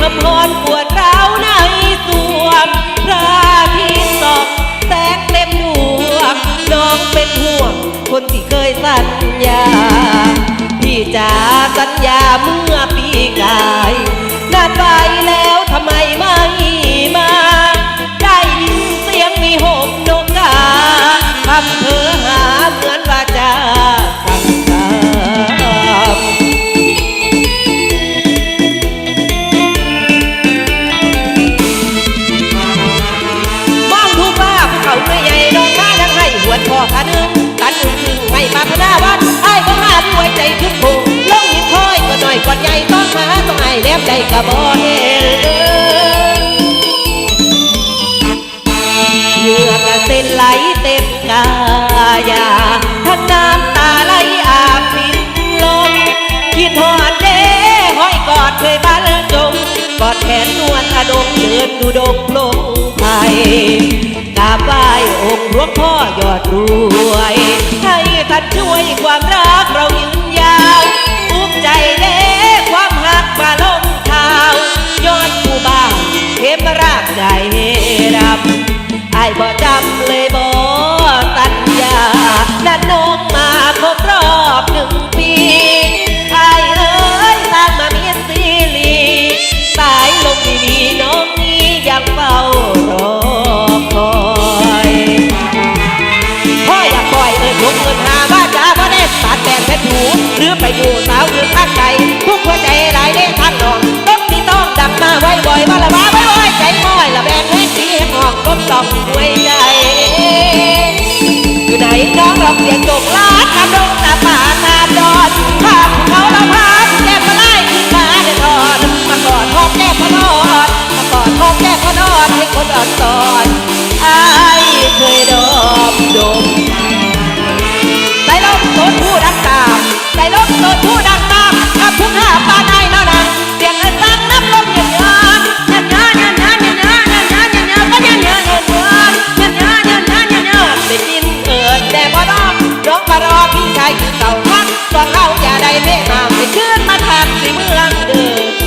หำหอนปวดร้าวในสวงพระอาทิตย์ส่องแตกเต็มดวงน้องเป็นห่วง คนที่เคยสัญญา พี่จ๋าสัญญาเมื่อปีกายนานไปแล้วทำไมไม่ ให้หวนคอขานึงตันึงอึงให้มาพนาวันไอ้บ่หาด้วยใจทุกผู้ลงหินคอยก็หน่อยก่อนใหญ่ต้องหาต้องไอ้แนบใจกระบ่เห็นเหงื่อกระเซ็นไหลเต็มกายาทั้งน้ำตาไหลอาบปินลงคิดหอดเด้ห้อยกอดเคยบ้านจงกอดแขนนวลอดงเดินดูดงลงไท ท่านช่วยความรักเรายืนยาวอุกใจเด้ความหักมาลงเท้ายอดผู้บ่าวเขมรากใจดำไอ้บ่จำเลยบ่สัญญานันนงมาครบรอบหนึ่งปีไอ้ายเอ้ยสร้างมาเมีซีรีสายลมดีๆน้องนี้ยังเฝ้ารอคอยพ่ออยากปล่อยเอ่ยทุกเงินหาาดแบนเพชรหูหรือไปอยู่สาวหรือข้างใจทุกหัวใจหลายเด้ท่านนองต้องมีต้องดับมาไว้บ่อยมาละมาไว้บ่อยใจม้อยละแบนแม่สีหอกก้มต่อมด้วยใจ อยู่ไหนน้องร้องเสียงโจกลาดทำดงตาปาน รอพี่ชายคือเสาพักสองเขาอย่าได้เมฆามไปขึ้นมาทางสิเมืองเดิม